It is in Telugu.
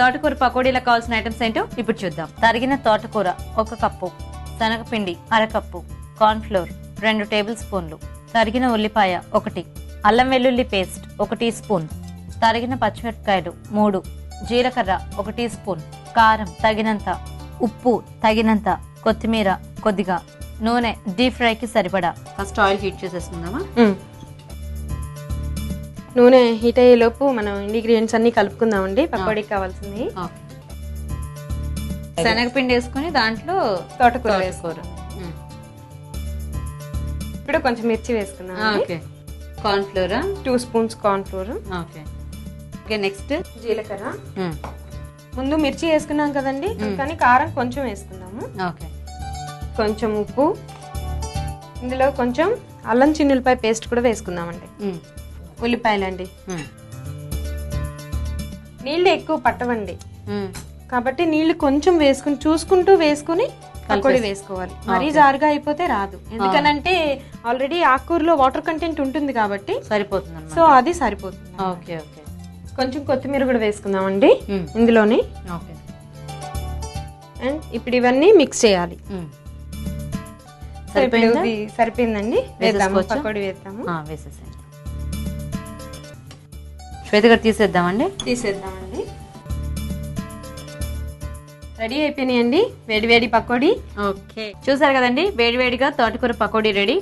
తోటకూర పకోడీలకు కావాల్సిన ఐటమ్స్ ఏంటో ఇప్పుడు చూద్దాం. తరిగిన తోటకూర ఒక కప్పు శనగపిండి అరకప్పు కార్న్ఫ్లోర్ రెండు టేబుల్ స్పూన్లు తరిగిన ఉల్లిపాయ ఒకటి అల్లం వెల్లుల్లి పేస్ట్ ఒక టీ స్పూన్ తరిగిన పచ్చిమిరపకాయలు మూడు జీలకర్ర ఒక టీ స్పూన్ కారం తగినంత ఉప్పు తగినంత కొత్తిమీర కొద్దిగా నూనె డీప్ ఫ్రైకి సరిపడా. ఫస్ట్ ఆయిల్ హీట్ చేసేసుకుందామా. నూనె హీట్ అయ్యే లోపు మనం ఇంగ్రీడియంట్స్ అన్ని కలుపుకుందామండి. పకోడీకి కావాల్సింది శనగపిండి వేసుకుని దాంట్లో తోటకూర. వేసుకోరు. ఇప్పుడు కొంచెం మిర్చి వేసుకుందాం corn flour two spoons corn flour okay. Next జీలకర్ర. ముందు మిర్చి వేసుకున్నాం కదండి. కానీ కారం కొంచెం వేసుకుందాము. ఓకే. కొంచెం ఉప్పు. ఇందులో కొంచెం అల్లం చిన్నులపాయ పేస్ట్ కూడా వేసుకుందామండి. ఉల్లిపాయలండి. నీళ్ళు ఎక్కువ పట్టవండి. కాబట్టి నీళ్ళు కొంచెం వేసుకుని చూసుకుంటూ వేసుకుని పకోడీ వేసుకోవాలి. మరీ జారుగా అయిపోతే రాదు. ఎందుకనంటే ఆల్రెడీ ఆకుకూరలో వాటర్ కంటెంట్ ఉంటుంది కాబట్టి సరిపోతుంది సో అది సరిపోతుంది. Okay okay. కొంచెం కొత్తిమీర కూడా వేసుకుందామండి ఇందులోని. ఓకే. అండ్ ఇప్పుడు ఇవన్నీ మిక్స్ చేయాలి. సరిపోయిందా? సరిపోయిందండి. వేద్దాము? పకోడీ వేద్దాము. శ్వేత గారు తీసేద్దామండి. తీసేద్దామండి. రెడీ అయిపోయినాయండి. వేడి వేడి పకోడీ. ఓకే. చూసారు కదండి వేడివేడిగా తోటకూర పకోడీ రెడీ.